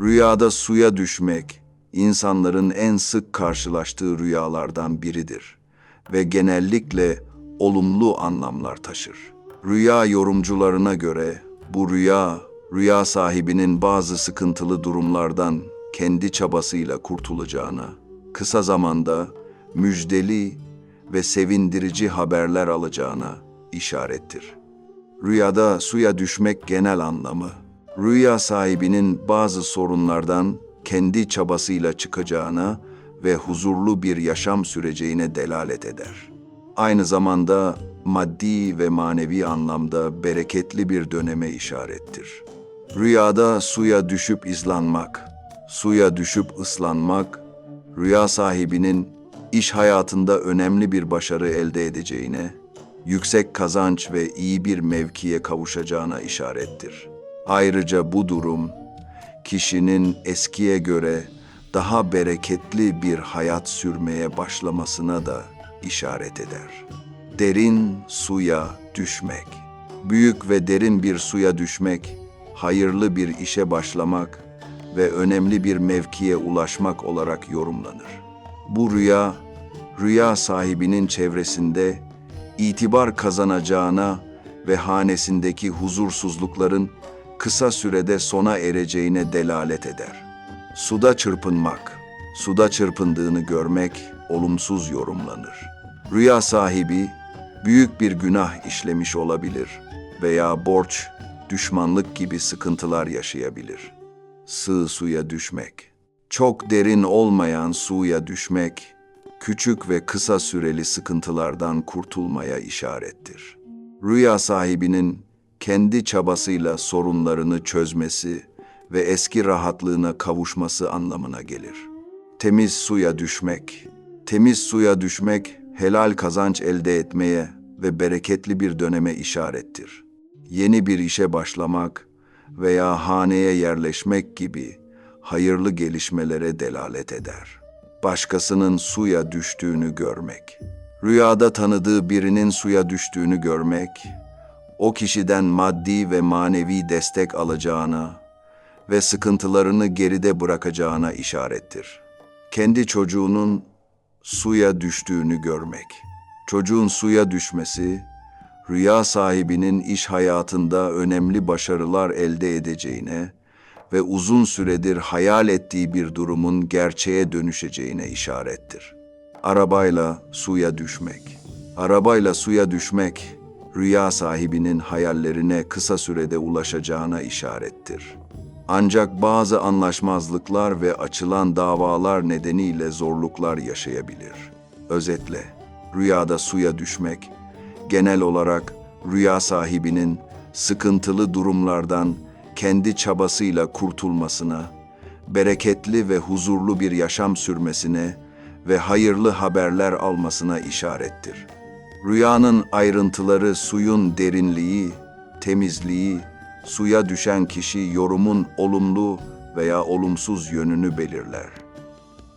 Rüyada suya düşmek, insanların en sık karşılaştığı rüyalardan biridir ve genellikle olumlu anlamlar taşır. Rüya yorumcularına göre bu rüya, rüya sahibinin bazı sıkıntılı durumlardan kendi çabasıyla kurtulacağına, kısa zamanda müjdeli ve sevindirici haberler alacağına işarettir. Rüyada suya düşmek genel anlamı, rüya sahibinin bazı sorunlardan kendi çabasıyla çıkacağına ve huzurlu bir yaşam süreceğine delalet eder. Aynı zamanda maddi ve manevi anlamda bereketli bir döneme işarettir. Rüyada suya düşüp izlanmak, suya düşüp ıslanmak, rüya sahibinin iş hayatında önemli bir başarı elde edeceğine, yüksek kazanç ve iyi bir mevkiye kavuşacağına işarettir. Ayrıca bu durum, kişinin eskiye göre daha bereketli bir hayat sürmeye başlamasına da işaret eder. Derin suya düşmek. Büyük ve derin bir suya düşmek, hayırlı bir işe başlamak ve önemli bir mevkiye ulaşmak olarak yorumlanır. Bu rüya, rüya sahibinin çevresinde itibar kazanacağına ve hanesindeki huzursuzlukların kısa sürede sona ereceğine delalet eder. Suda çırpınmak, suda çırpındığını görmek olumsuz yorumlanır. Rüya sahibi büyük bir günah işlemiş olabilir veya borç, düşmanlık gibi sıkıntılar yaşayabilir. Sığ suya düşmek, çok derin olmayan suya düşmek, küçük ve kısa süreli sıkıntılardan kurtulmaya işarettir. Rüya sahibinin kendi çabasıyla sorunlarını çözmesi ve eski rahatlığına kavuşması anlamına gelir. Temiz suya düşmek, temiz suya düşmek helal kazanç elde etmeye ve bereketli bir döneme işarettir. Yeni bir işe başlamak veya haneye yerleşmek gibi hayırlı gelişmelere delalet eder. Başkasının suya düştüğünü görmek. Rüyada tanıdığı birinin suya düştüğünü görmek, o kişiden maddi ve manevi destek alacağına ve sıkıntılarını geride bırakacağına işarettir. Kendi çocuğunun suya düştüğünü görmek. Çocuğun suya düşmesi, rüya sahibinin iş hayatında önemli başarılar elde edeceğine ve uzun süredir hayal ettiği bir durumun gerçeğe dönüşeceğine işarettir. Arabayla suya düşmek. Arabayla suya düşmek, rüya sahibinin hayallerine kısa sürede ulaşacağına işarettir. Ancak bazı anlaşmazlıklar ve açılan davalar nedeniyle zorluklar yaşayabilir. Özetle, rüyada suya düşmek, genel olarak rüya sahibinin sıkıntılı durumlardan kendi çabasıyla kurtulmasına, bereketli ve huzurlu bir yaşam sürmesine ve hayırlı haberler almasına işarettir. Rüyanın ayrıntıları suyun derinliği, temizliği, suya düşen kişi yorumun olumlu veya olumsuz yönünü belirler.